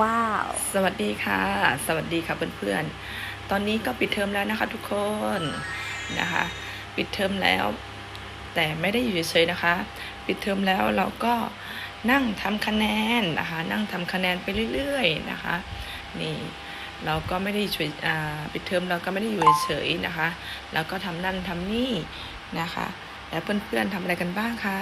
ว้าว สวัสดีค่ะ สวัสดีค่ะเพื่อนๆ ตอนนี้ก็ปิดเทอมแล้วนะคะทุกคนนะคะ ปิดเทอมแล้ว แต่ไม่ได้อยู่เฉยๆนะคะ ปิดเทอมแล้วเราก็นั่งทำคะแนนนะคะ นั่งทำคะแนนไปเรื่อยๆนะคะ นี่เราก็ไม่ได้ช่วยอ่าปิดเทอมเราก็ไม่ได้อยู่เฉยๆนะคะเราก็ทำนั่นทำนี่นะคะ แล้วเพื่อนๆทำอะไรกันบ้างคะ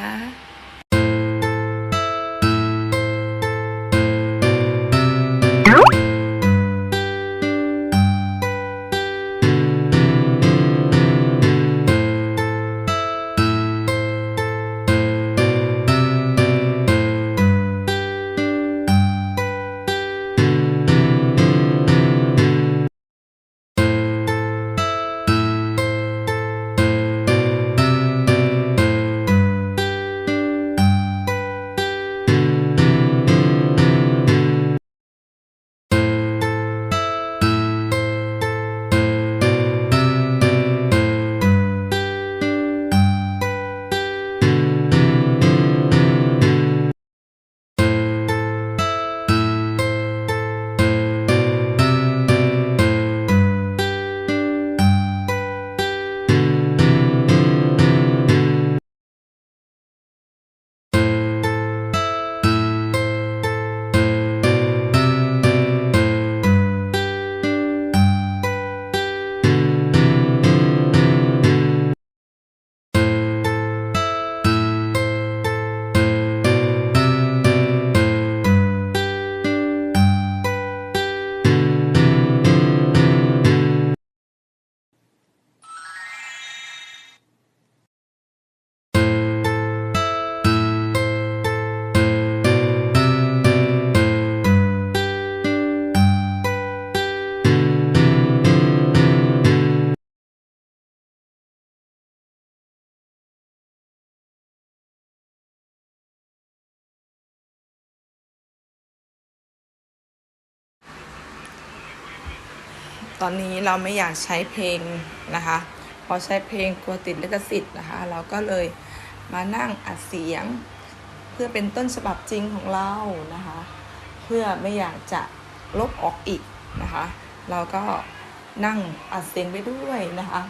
ตอนนี้เราไม่อยากใช้เพลงนะคะพอใช้เพลงกลัวติดลิขสิทธิ์นะคะ เราก็เลยมานั่งอัดเสียง เพื่อเป็นต้นฉบับจริงของเรานะคะ เพื่อไม่อยากจะลบออกอีกนะคะ เราก็นั่งอัดเสียงไปด้วยนะคะ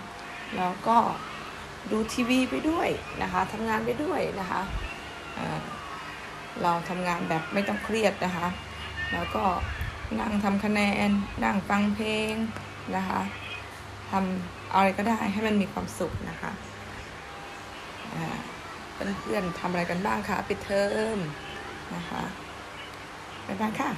แล้วก็ดูทีวีไปด้วยนะคะทำงานไปด้วยนะคะเราทำงานแบบไม่ต้องเครียดนะคะ แล้วก็ นั่งทำคะแนน นั่งฟังเพลงนะคะทำอะไรก็ได้ให้มันมีความสุขนะคะอ่าเพื่อนๆทำอะไรกันบ้างคะปิดเทอมนะคะไปบ้ายค่ะ